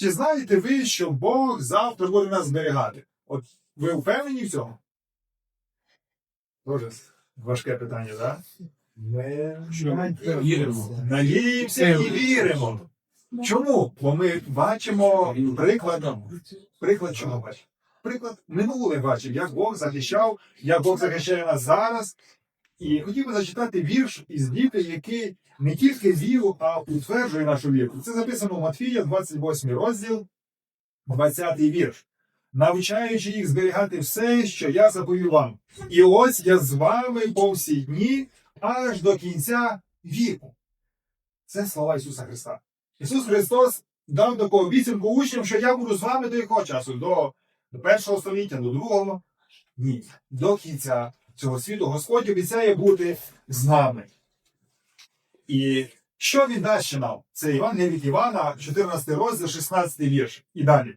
Чи знаєте ви, що Бог завтра буде нас зберігати? От ви впевнені в цьому? Дуже важке питання, так? Ми Віримо. Надіємося і віримо. Чому? Бо ми бачимо приклад, приклад чого бачимо? Приклад минуле бачив, як Бог захищав, як Бог захищає нас зараз. І хотів би зачитати вірш із діти, який не тільки віру, а утверджує нашу віру. Це записано у Матфія, 28 розділ, 20 вірш. Навчаючи їх зберігати все, що я заповів вам. І ось я з вами по всі дні, аж до кінця віку. Це слова Ісуса Христа. Ісус Христос дав таку обіцянку учням, що я буду з вами до якого часу? До, до першого століття, до другого? Ні. До кінця цього світу Господь обіцяє бути з нами. І що він дасть ще нам? Це Євангелія від Івана, 14 розділ, 16 вірш. І далі.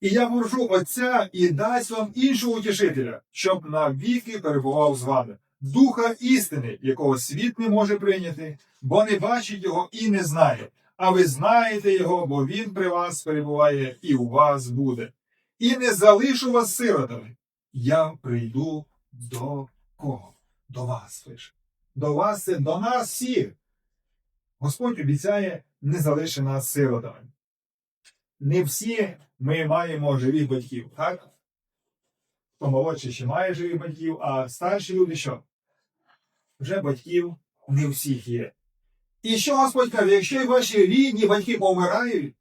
І я прошу Отця і дасть вам іншого утішителя, щоб навіки перебував з вами. Духа істини, якого світ не може прийняти, бо не бачить його і не знає. А ви знаєте його, бо він при вас перебуває і у вас буде. І не залишу вас сиротами. Я прийду до кого? До вас пише. До вас це до нас всіх. Господь обіцяє не залиши нас сиротами. Не всі ми маємо живих батьків, так? Хто молодший ще має живих батьків, а старші люди що? Вже батьків не всіх є. І що Господь каже, якщо і ваші рідні батьки помирають,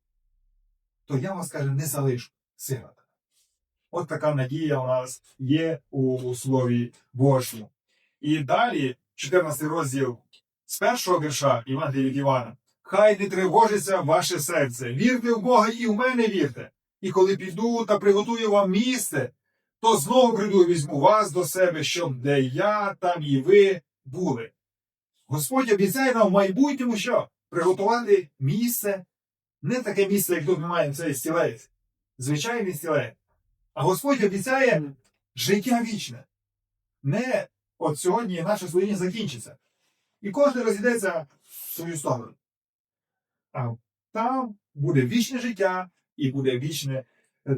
то я вас каже, не залишу сирота. От така надія у нас є у Слові Божому. І далі, 14 розділ з першого вірша Євангелія від Івана. Хай не тривожиться ваше серце. Вірте в Бога і в мене вірте. І коли піду та приготую вам місце, то знову прийду і візьму вас до себе, щоб де я, там і ви були. Господь обіцяє нам в майбутньому що? Приготувати місце, не таке місце, як тут ми маємо цей стілець, звичайний стілець. А Господь обіцяє життя вічне. Не от сьогодні наше служіння закінчиться. І кожен розійдеться в свою сторону. А там буде вічне життя і буде вічне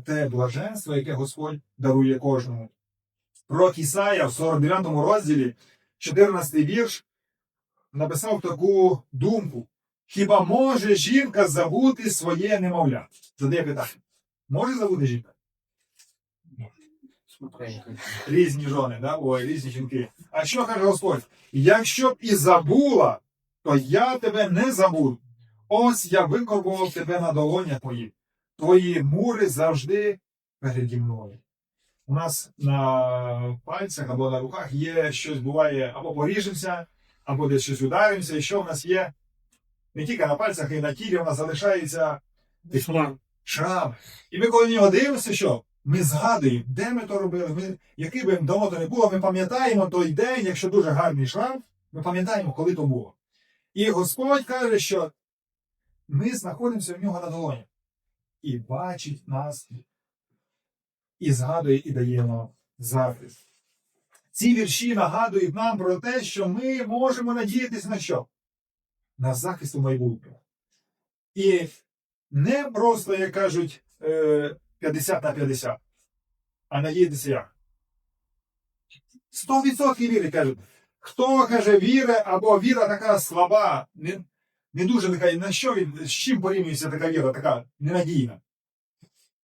те блаженство, яке Господь дарує кожному. Пророк Ісая в 49 розділі, 14 вірш, написав таку думку. Хіба може жінка забути своє немовля? Задає питання. Може забути жінка? Різні жони, да? Ой, різні жінки. А що каже Господь? Якщо б і забула, то я тебе не забуду. Ось я викорбував тебе на долонях моїх. Твої мури завжди переді мною. У нас на пальцях або на руках є щось буває, або поріжемося, або десь щось ударимося. І що в нас є? Не тільки на пальцях, і на тілі в нас залишаються такі шрами. І ми, коли на нього дивимося, що ми згадуємо, де ми то робили, ми, який би давно то не було, ми пам'ятаємо той день, якщо дуже гарний шрам, ми пам'ятаємо, коли то було. І Господь каже, що ми знаходимося в нього на долоні. І бачить нас, і згадує, і дає нам захист. Ці вірші нагадують нам про те, що ми можемо надіятися на що? На захист у майбутньому. І не просто, як кажуть, е, 50 на 50, а надіятися як? 100% віри кажуть. Хто каже віра або віра така слаба, не, не дуже така, на що він, з чим порівнюється така віра, така ненадійна?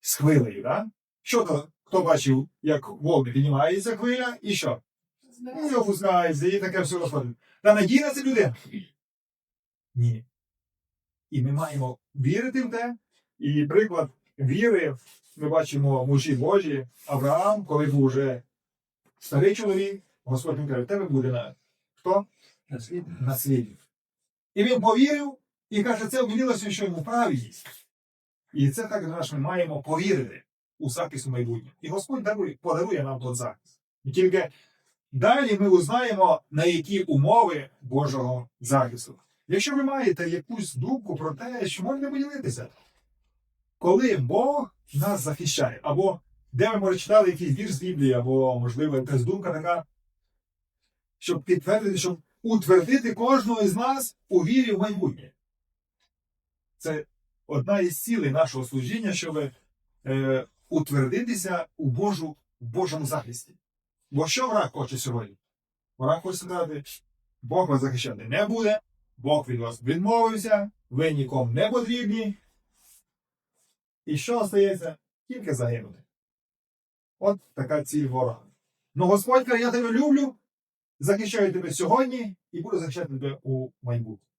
З хвилею, так? Да? Що то, хто бачив, як волни піднімається хвиля, і що? І опускається, і таке все розходить. Та надійна це людина? Ні. І ми маємо вірити в те. І приклад віри ми бачимо мужі Божі, Авраам, коли був вже старий чоловік, Господь він каже, тебе буде на хто? Наслідник. І він повірив і каже, це обмінилося, що йому правильність. І це також ми маємо повірити у захист у майбутнє. І Господь дарує, подарує нам тот захист. І тільки далі ми узнаємо, на які умови Божого захисту. Якщо ви маєте якусь думку про те, що можна поділитися, коли Бог нас захищає, або де ви може читали якийсь вірш з Біблії, або, можливо, якась думка така, щоб підтвердити, щоб утвердити кожного із нас у вірі в майбутнє. Це одна із цілей нашого служіння, щоб е, утвердитися у Божу, в Божому захисті. Бо що враг хоче сьогодні? Враг хоче сказати, Бог вас захищати не буде, Бог від вас відмовився, ви нікому не потрібні. І що остається? Тільки загинути. От така ціль ворога. Ну Господь каже, я тебе люблю, захищаю тебе сьогодні і буду захищати тебе у майбутньому.